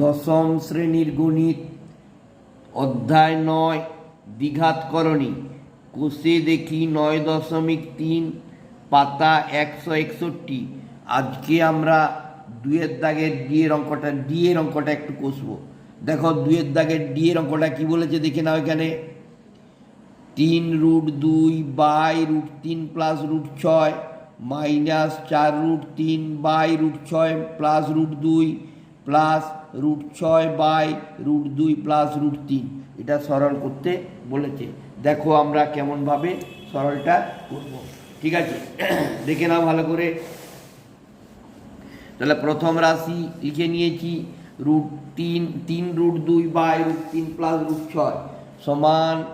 দশম শ্রেণির গণিত, অধ্যায় নয় দ্বিঘাতকরণী কোষে দেখি নয় দশমিক তিন, পাতা একশো একষট্টি। আজকে আমরা দুয়ের দাগের ডি এর অঙ্কটা, ডি এর অঙ্কটা একটু কষবো। দেখো দুয়ের দাগের ডি এর অঙ্কটা কি বলেছে দেখে নাও এখানে। তিন রুট দুই বাই রুট তিন প্লাস রুট ছয়, মাইনাস চার রুট তিন বাই রুট ছয় প্লাস রুট দুই, প্লাস রুট ছয় বাই রুট দুই প্লাস রুট তিন। এটা সরল করতে বলেছে। দেখো আমরা কেমনভাবে সরলটা করব। ঠিক আছে? দেখে নাও ভালো করে। তাহলে প্রথম রাশি লিখে নিয়েছি রুট তিন তিন রুট দুই বাই রুট তিন প্লাস রুট ছয়। সমান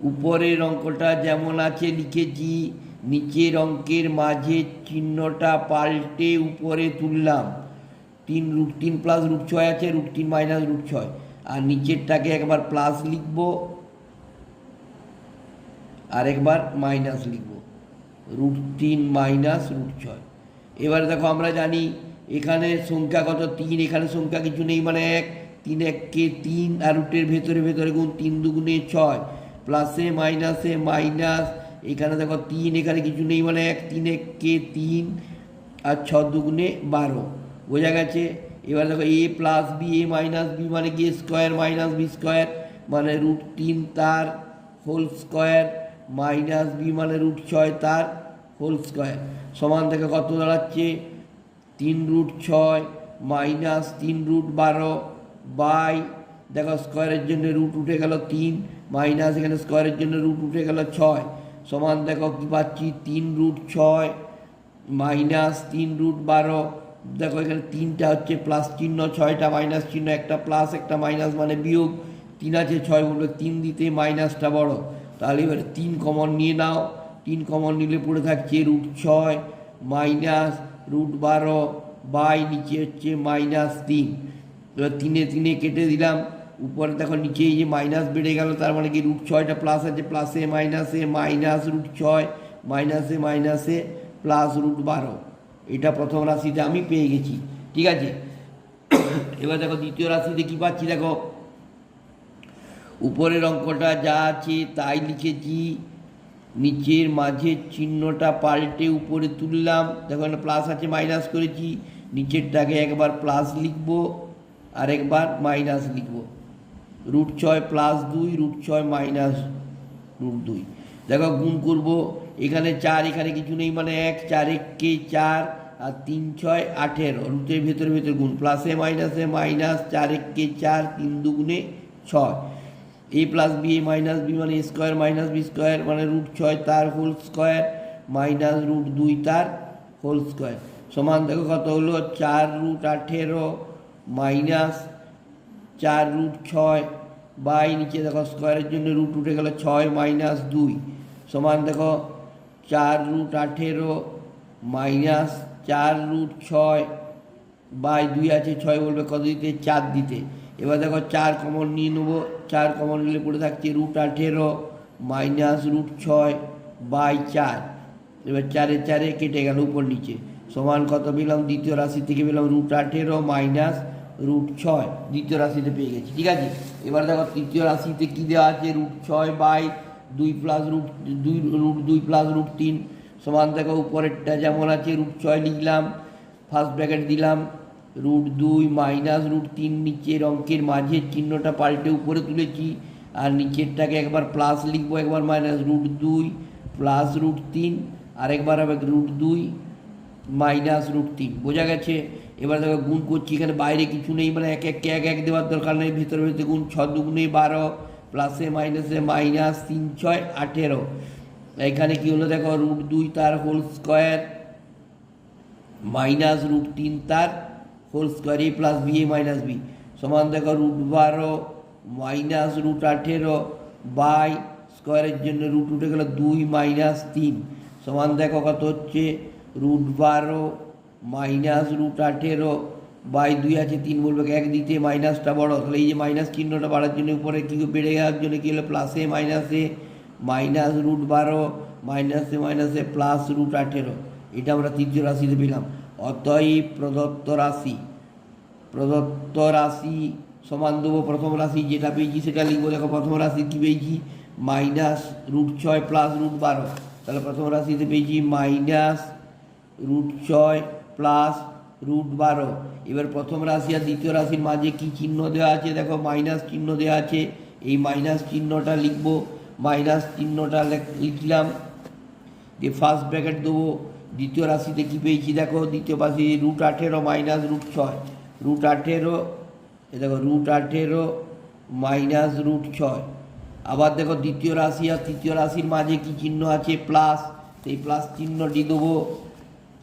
উপরের অঙ্কটা যেমন আছে লিখেছি, নিচের অঙ্কের মাঝে চিহ্নটা পাল্টে উপরে তুললাম। তিন রুট তিন প্লাস রুট ছয় আছে রুট তিন মাইনাস রুট ছয়। আর নিচেরটাকে একবার প্লাস লিখব, আর একবার মাইনাস লিখব। রুট তিন মাইনাস রুট ছয়। এবার দেখো আমরা জানি এখানে সংখ্যা কত? তিন, এখানে সংখ্যা কিছু নেই মানে এক। তিন এককে তিন, আর রুটের ভেতরে ভেতরে গুণ তিন দুগুণে ছয়। প্লাসে মাইনাসে মাইনাস এখানে দেখো তিন, এখানে কিছু নেই মানে এক। তিন এককে তিন, আর ছ দুগুণে বারো। বোঝা গেছে? এবার দেখো A plus B A minus B মানে কি? স্কোয়ার মাইনাস বি স্কোয়ার মানে রুট তিন তার হোল স্কোয়ার মাইনাস বি মানে রুট ছয় তার হোল স্কোয়ার সমান থেকে কত দাঁড়াচ্ছে? তিন রুট ছয় মাইনাস তিন রুট বারো বাই, দেখো স্কোয়ারের জন্য রুট উঠে গেল তিন মাইনাস এখানে স্কোয়ারের জন্য রুট উঠে গেল ছয়। সমান দেখো কী পাচ্ছি? তিন রুট ছয় মাইনাস তিন রুট বারো দেখো, এখানে তিনটা হচ্ছে প্লাস চিহ্ন, ছয়টা মাইনাস চিহ্ন, একটা প্লাস একটা মাইনাস মানে বিয়োগ। তিন আছে ছয় বলবে তিন দিতে মাইনাসটা বড়। তাহলে এবারে তিন কমন নিয়ে নাও। তিন কমন নিলে পড়ে থাকছে রুট ছয় মাইনাস রুট বারো, বাই নিচে হচ্ছে মাইনাস তিন। এবার তিনে তিনে কেটে দিলাম। উপরে দেখো, নিচে যে মাইনাস বেড়ে গেল, তার মানে কি রুট ছয়টা প্লাস আছে প্লাসে মাইনাসে মাইনাস রুট ছয় মাইনাসে মাইনাসে প্লাস রুট বারো। এটা প্রথম রাশিতে আমি পেয়ে গেছি, ঠিক আছে? এবার দেখো দ্বিতীয় রাশিতে কী পাচ্ছি দেখো? উপরের অঙ্কটা যা আছে তাই লিখেছি, নিচের মাঝের চিহ্নটা পাল্টে উপরে তুললাম, দেখো এখানে প্লাস আছে মাইনাস করেছি, নিচেরটাকে একবার প্লাস লিখব আর একবার মাইনাস লিখব। রুট ছয় প্লাস দুই রুট ছয় মাইনাস রুট দুই। দেখো গুণ করব এখানে চার, এখানে কিছু নেই মানে এক, চার এককে চার, আর তিন, ছয়, আঠেরো। রুটের ভেতরে ভেতরে গুণ। প্লাসে মাইনাসে মাইনাস চার এককে চার, তিন দুগুণে ছয়। A plus B A minus B মানে স্কোয়ার মাইনাস বি স্কোয়ার মানে রুট ছয়, তার হোল স্কোয়ার মাইনাস রুট দুই, তার হোল স্কোয়ার সমান দেখো কত হলো? চার রুট আঠেরো মাইনাস চার রুট ছয়, বাই নিচে দেখো স্কোয়ারের জন্য রুট উঠে গেল ছয় মাইনাস দুই। সমান দেখো চার রুট আঠেরো মাইনাস চার রুট ছয় বাই দুই আছে, ছয় বলবে কত দিতে? চার দিতে। এবার দেখো চার কমন নিয়ে নেব। চার কমন নিলে পড়ে থাকছে রুট আঠেরো মাইনাস রুট ছয় বাই চার। এবার চারে চারে কেটে গেল উপর নিচে। সমান কত পেলাম? দ্বিতীয় রাশি থেকে পেলাম রুট আঠেরো মাইনাস রুট ছয়। দ্বিতীয় রাশিতে পেয়ে গেছি। ঠিক আছে? এবার দেখো তৃতীয় রাশিতে কী দেওয়া আছে? রুট ছয় বাই দুই প্লাস রুট দুই রুট দুই প্লাস রুট তিন, সমান দেখো উপরেরটা যেমন আছে রুট ছয় লিখলাম ফার্স্ট ব্র্যাকেট দিলাম রুট দুই মাইনাস রুট তিন নিচের অঙ্কের মাঝের চিহ্নটা পাল্টে উপরে তুলেছি, আর নিচেরটাকে একবার প্লাস লিখব, একবার মাইনাস রুট দুই প্লাস রুট তিন আর একবার হবে রুট দুই মাইনাস রুট তিন, বোঝা গেছে? এবার দেখো গুণ করছি, এখানে বাইরে কিছু নেই মানে এক এক এক এক দেওয়ার দরকার নেই, ভেতরে ভেতরে গুণ, ছ দুগুণে বারো প্লাসে মাইনাসে মাইনাস তিন, ছয়, আঠেরো। এখানে কি হলো দেখো রুট দুই তার হোল স্কোয়ার মাইনাস রুট তিন তার whole square A plus B A minus B সমান দেখো রুট বারো মাইনাস রুট আঠেরো বাই স্কোয়ারের জন্য রুট উঠে গেল দুই মাইনাস তিন। সমান দেখো কত হচ্ছে রুট বারো মাইনাস রুট আঠেরো বাই দুই আছে, তিন বলবে, এক দিতে মাইনাসটা বড়। তাহলে এই যে মাইনাস চিহ্নটা বাড়ার জন্য উপরে কি বেড়ে যাওয়ার জন্য কী হলো? প্লাসে মাইনাসে মাইনাস রুট বারো মাইনাসে মাইনাসে প্লাস রুট আঠেরো। এটা আমরা তৃতীয় রাশিতে পেলাম। অতএব প্রদত্ত রাশি প্রদত্ত রাশি সমান দেবো প্রথম রাশি, যেটা পেয়েছি সেটা লিখব। দেখো, প্রথম রাশি কী পেয়েছি? মাইনাস রুট ছয় প্লাস রুট বারো। তাহলে প্রথম রাশিতে পেয়েছি মাইনাস রুট ছয় প্লাস রুট বারো। এবার প্রথম রাশি আর দ্বিতীয় রাশির মাঝে কি চিহ্ন দেওয়া আছে? দেখো, মাইনাস চিহ্ন দেওয়া আছে। এই মাইনাস চিহ্নটা লিখব। মাইনাস চিহ্নটা লেখ- লিখলাম। দিয়ে ফার্স্ট ব্র্যাকেট দেবো। দ্বিতীয় রাশিতে কী পেয়েছি? দেখো, দ্বিতীয় রাশি রুট আঠেরো, মাইনাস রুট ছয়। রুট আঠেরো, এ দেখো, রুট আঠেরো, মাইনাস রুট ছয়। আবার দেখো, দ্বিতীয় রাশি আর তৃতীয় রাশির মাঝে কি চিহ্ন আছে? প্লাস সেই প্লাস চিহ্নটি দেবো।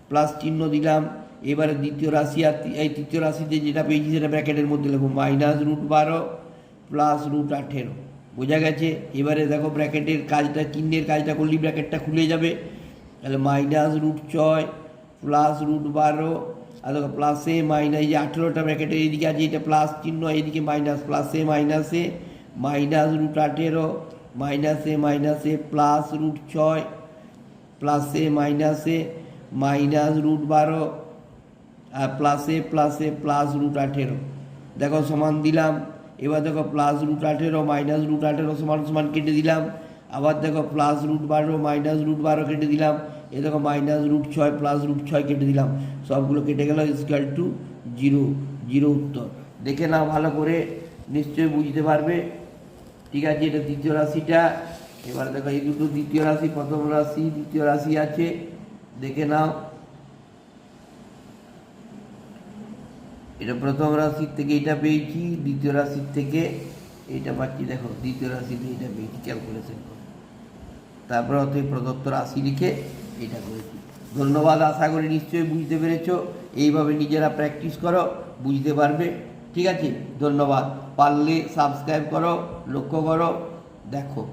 প্লাস চিহ্ন দিলাম। এবারে দ্বিতীয় রাশি আর এই তৃতীয় রাশিতে যেটা পেয়েছি সেটা ব্র্যাকেটের মধ্যে লিখব মাইনাস রুট বারো প্লাস রুট আঠেরো। বোঝা গেছে? এবারে দেখো ব্র্যাকেটের কাজটা চিহ্নের কাজটা করলেই ব্র্যাকেটটা খুলে যাবে। তাহলে মাইনাস রুট ছয় প্লাস রুট বারো। আর দেখো প্লাসে মাইনাস যে আঠেরোটা ব্র্যাকেটের এদিকে আছে, এটা প্লাস চিহ্ন, এদিকে মাইনাস প্লাসে মাইনাসে মাইনাস রুট আঠেরো মাইনাসে মাইনাসে প্লাস রুট ছয় প্লাসে মাইনাসে মাইনাস রুট বারো। প্লাসে প্লাসে প্লাস রুট আঠেরো। দেখো, সমান দিলাম। এবার দেখো প্লাস রুট আঠেরো মাইনাস রুট আঠেরো সমান সমান কেটে দিলাম। আবার দেখো প্লাস রুট বারো মাইনাস রুট বারো কেটে দিলাম। এ দেখো মাইনাস রুট ছয় প্লাস রুট ছয় কেটে দিলাম। সবগুলো কেটে গেল ইসকাল টু জিরো জিরো উত্তর। দেখে নাও ভালো করে, নিশ্চয়ই বুঝতে পারবে। ঠিক আছে, এটা দ্বিতীয় রাশিটা। এবার দেখো, এই দুটো দ্বিতীয় রাশি, প্রথম রাশি, দ্বিতীয় রাশি আছে। দেখে নাও। এটা প্রথম রাশির থেকে এটা পেয়েছি, দ্বিতীয় রাশির থেকে এটা পাচ্ছি দেখো, দ্বিতীয় রাশিতে এটা পেয়েছি ক্যালকুলেশন করে। তারপর অতএব প্রদত্ত রাশি লিখে এটা করেছি। ধন্যবাদ, আশা করি নিশ্চয়ই বুঝতে পেরেছ। এইভাবে নিজেরা প্র্যাকটিস করো, বুঝতে পারবে। ঠিক আছে, ধন্যবাদ। পারলে সাবস্ক্রাইব করো, লক্ষ্য করো, দেখো।